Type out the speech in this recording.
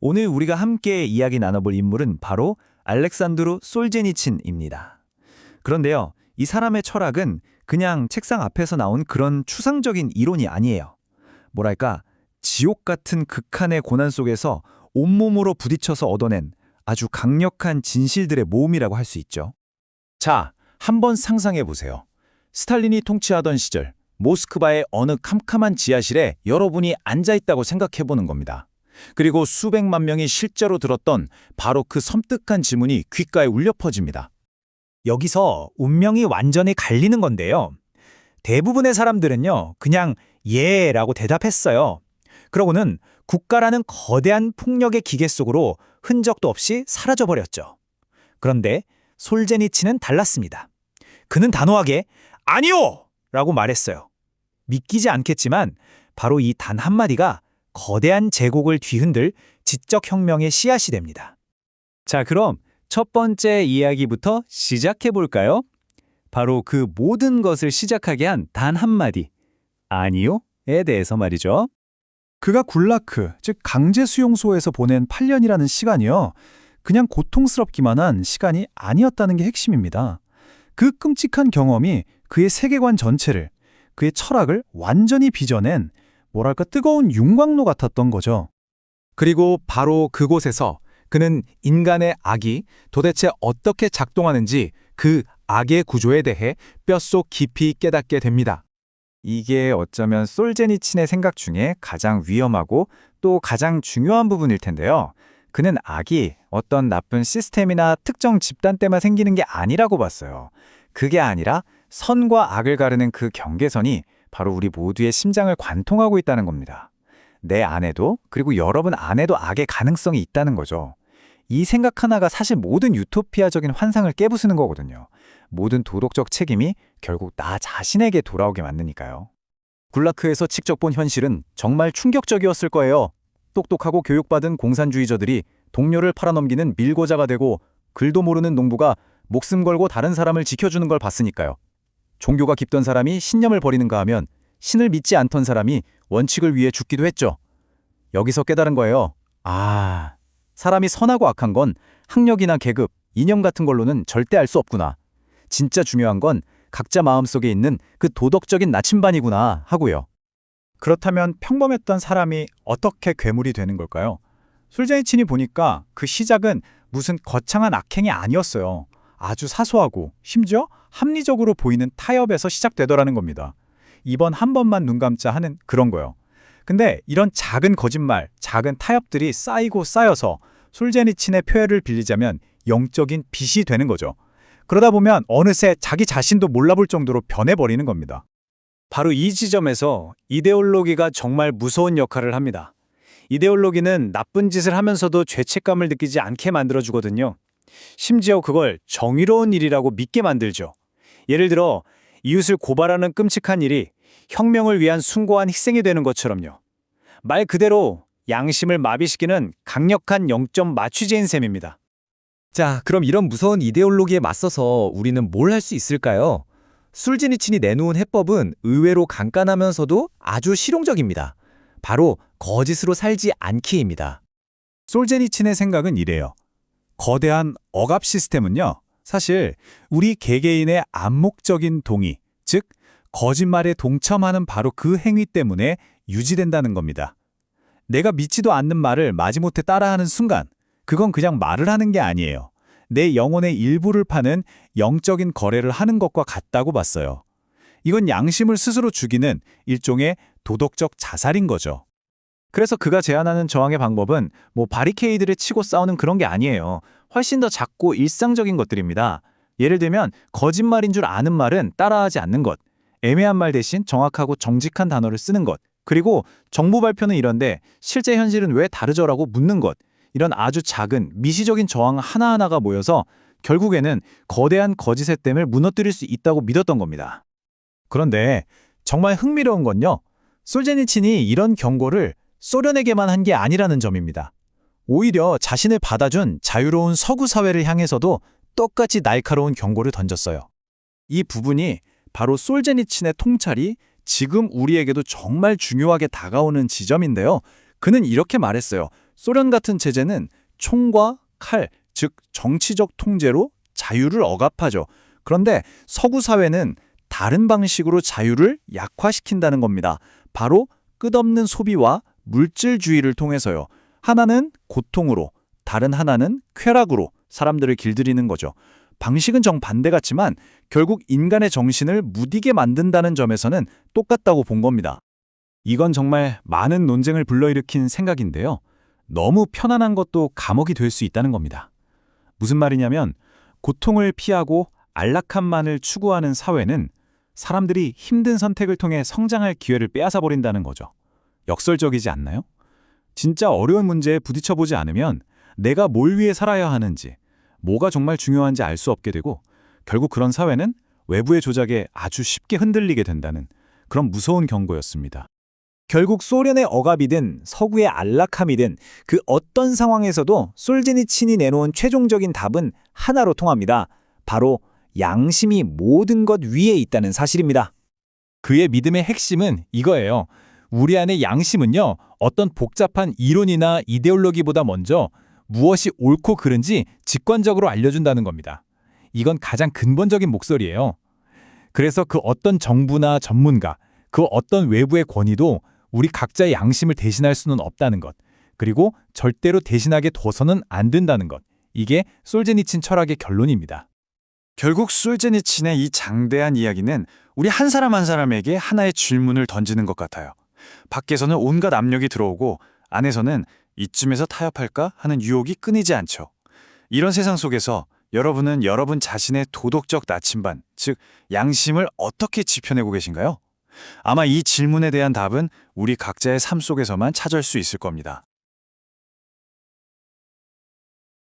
오늘 우리가 함께 이야기 나눠볼 인물은 바로 알렉산드루 솔제니친입니다. 그런데요, 이 사람의 철학은 그냥 책상 앞에서 나온 그런 추상적인 이론이 아니에요. 뭐랄까, 지옥 같은 극한의 고난 속에서 온몸으로 부딪혀서 얻어낸 아주 강력한 진실들의 모음이라고 할 수 있죠. 자, 한번 상상해 보세요. 스탈린이 통치하던 시절 모스크바의 어느 캄캄한 지하실에 여러분이 앉아 있다고 생각해 보는 겁니다. 그리고 수백만 명이 실제로 들었던 바로 그 섬뜩한 지문이 귓가에 울려 퍼집니다. 여기서 운명이 완전히 갈리는 건데요. 대부분의 사람들은요, 그냥 예 라고 대답했어요. 그러고는 국가라는 거대한 폭력의 기계 속으로 흔적도 없이 사라져버렸죠. 그런데 솔제니치는 달랐습니다. 그는 단호하게 아니요! 라고 말했어요. 믿기지 않겠지만 바로 이 단 한마디가 거대한 제국을 뒤흔들 지적 혁명의 씨앗이 됩니다. 자, 그럼 첫 번째 이야기부터 시작해 볼까요? 바로 그 모든 것을 시작하게 한 단 한마디. 아니요에 대해서 말이죠. 그가 굴라크, 즉 강제 수용소에서 보낸 8년이라는 시간이요. 그냥 고통스럽기만 한 시간이 아니었다는 게 핵심입니다. 그 끔찍한 경험이 그의 세계관 전체를, 그의 철학을 완전히 빚어낸 뭐랄까 뜨거운 윤광로 같았던 거죠. 그리고 바로 그곳에서 그는 인간의 악이 도대체 어떻게 작동하는지 그 악의 구조에 대해 뼛속 깊이 깨닫게 됩니다. 이게 어쩌면 솔제니친의 생각 중에 가장 위험하고 또 가장 중요한 부분일 텐데요. 그는 악이 어떤 나쁜 시스템이나 특정 집단 때만 생기는 게 아니라고 봤어요. 그게 아니라 선과 악을 가르는 그 경계선이 바로 우리 모두의 심장을 관통하고 있다는 겁니다. 내 안에도 그리고 여러분 안에도 악의 가능성이 있다는 거죠. 이 생각 하나가 사실 모든 유토피아적인 환상을 깨부수는 거거든요. 모든 도덕적 책임이 결국 나 자신에게 돌아오게 만드니까요. 굴라크에서 직접 본 현실은 정말 충격적이었을 거예요. 똑똑하고 교육받은 공산주의자들이 동료를 팔아넘기는 밀고자가 되고 글도 모르는 농부가 목숨 걸고 다른 사람을 지켜주는 걸 봤으니까요. 종교가 깊던 사람이 신념을 버리는가 하면 신을 믿지 않던 사람이 원칙을 위해 죽기도 했죠. 여기서 깨달은 거예요. 아, 사람이 선하고 악한 건 학력이나 계급, 이념 같은 걸로는 절대 알 수 없구나. 진짜 중요한 건 각자 마음속에 있는 그 도덕적인 나침반이구나 하고요. 그렇다면 평범했던 사람이 어떻게 괴물이 되는 걸까요? 술제니친이 보니까 그 시작은 무슨 거창한 악행이 아니었어요. 아주 사소하고 심지어 합리적으로 보이는 타협에서 시작되더라는 겁니다. 이번 한 번만 눈 감자 하는 그런 거요. 근데 이런 작은 거짓말, 작은 타협들이 쌓이고 쌓여서 솔제니친의 표현을 빌리자면 영적인 빛이 되는 거죠. 그러다 보면 어느새 자기 자신도 몰라볼 정도로 변해버리는 겁니다. 바로 이 지점에서 이데올로기가 정말 무서운 역할을 합니다. 이데올로기는 나쁜 짓을 하면서도 죄책감을 느끼지 않게 만들어주거든요. 심지어 그걸 정의로운 일이라고 믿게 만들죠. 예를 들어 이웃을 고발하는 끔찍한 일이 혁명을 위한 숭고한 희생이 되는 것처럼요. 말 그대로 양심을 마비시키는 강력한 영점 마취제인 셈입니다. 자, 그럼 이런 무서운 이데올로기에 맞서서 우리는 뭘 할 수 있을까요? 술지니친이 내놓은 해법은 의외로 간단하면서도 아주 실용적입니다. 바로 거짓으로 살지 않기입니다. 솔제니친의 생각은 이래요. 거대한 억압 시스템은요, 사실 우리 개개인의 암묵적인 동의, 즉 거짓말에 동참하는 바로 그 행위 때문에 유지된다는 겁니다. 내가 믿지도 않는 말을 마지못해 따라하는 순간, 그건 그냥 말을 하는 게 아니에요. 내 영혼의 일부를 파는 영적인 거래를 하는 것과 같다고 봤어요. 이건 양심을 스스로 죽이는 일종의 도덕적 자살인 거죠. 그래서 그가 제안하는 저항의 방법은 뭐 바리케이드를 치고 싸우는 그런 게 아니에요. 훨씬 더 작고 일상적인 것들입니다. 예를 들면 거짓말인 줄 아는 말은 따라하지 않는 것, 애매한 말 대신 정확하고 정직한 단어를 쓰는 것, 그리고 정부 발표는 이런데 실제 현실은 왜 다르죠라고 묻는 것, 이런 아주 작은 미시적인 저항 하나하나가 모여서 결국에는 거대한 거짓의 댐을 무너뜨릴 수 있다고 믿었던 겁니다. 그런데 정말 흥미로운 건요. 솔제니친이 이런 경고를 소련에게만 한 게 아니라는 점입니다. 오히려 자신을 받아준 자유로운 서구 사회를 향해서도 똑같이 날카로운 경고를 던졌어요. 이 부분이 바로 솔제니친의 통찰이 지금 우리에게도 정말 중요하게 다가오는 지점인데요. 그는 이렇게 말했어요. 소련 같은 체제는 총과 칼, 즉 정치적 통제로 자유를 억압하죠. 그런데 서구 사회는 다른 방식으로 자유를 약화시킨다는 겁니다. 바로 끝없는 소비와 물질주의를 통해서요. 하나는 고통으로, 다른 하나는 쾌락으로 사람들을 길들이는 거죠. 방식은 정반대 같지만 결국 인간의 정신을 무디게 만든다는 점에서는 똑같다고 본 겁니다. 이건 정말 많은 논쟁을 불러일으킨 생각인데요. 너무 편안한 것도 감옥이 될 수 있다는 겁니다. 무슨 말이냐면 고통을 피하고 안락함만을 추구하는 사회는 사람들이 힘든 선택을 통해 성장할 기회를 빼앗아 버린다는 거죠. 역설적이지 않나요? 진짜 어려운 문제에 부딪혀 보지 않으면 내가 뭘 위해 살아야 하는지, 뭐가 정말 중요한지 알 수 없게 되고 결국 그런 사회는 외부의 조작에 아주 쉽게 흔들리게 된다는 그런 무서운 경고였습니다. 결국 소련의 억압이든 서구의 안락함이든 그 어떤 상황에서도 솔제니친이 내놓은 최종적인 답은 하나로 통합니다. 바로 양심이 모든 것 위에 있다는 사실입니다. 그의 믿음의 핵심은 이거예요. 우리 안의 양심은요, 어떤 복잡한 이론이나 이데올로기보다 먼저 무엇이 옳고 그른지 직관적으로 알려준다는 겁니다. 이건 가장 근본적인 목소리예요. 그래서 그 어떤 정부나 전문가, 그 어떤 외부의 권위도 우리 각자의 양심을 대신할 수는 없다는 것, 그리고 절대로 대신하게 둬서는 안 된다는 것. 이게 솔제니친 철학의 결론입니다. 결국 솔제니친의 이 장대한 이야기는 우리 한 사람 한 사람에게 하나의 질문을 던지는 것 같아요. 밖에서는 온갖 압력이 들어오고 안에서는 이쯤에서 타협할까 하는 유혹이 끊이지 않죠. 이런 세상 속에서 여러분은 여러분 자신의 도덕적 나침반, 즉 양심을 어떻게 지켜내고 계신가요? 아마 이 질문에 대한 답은 우리 각자의 삶 속에서만 찾을 수 있을 겁니다.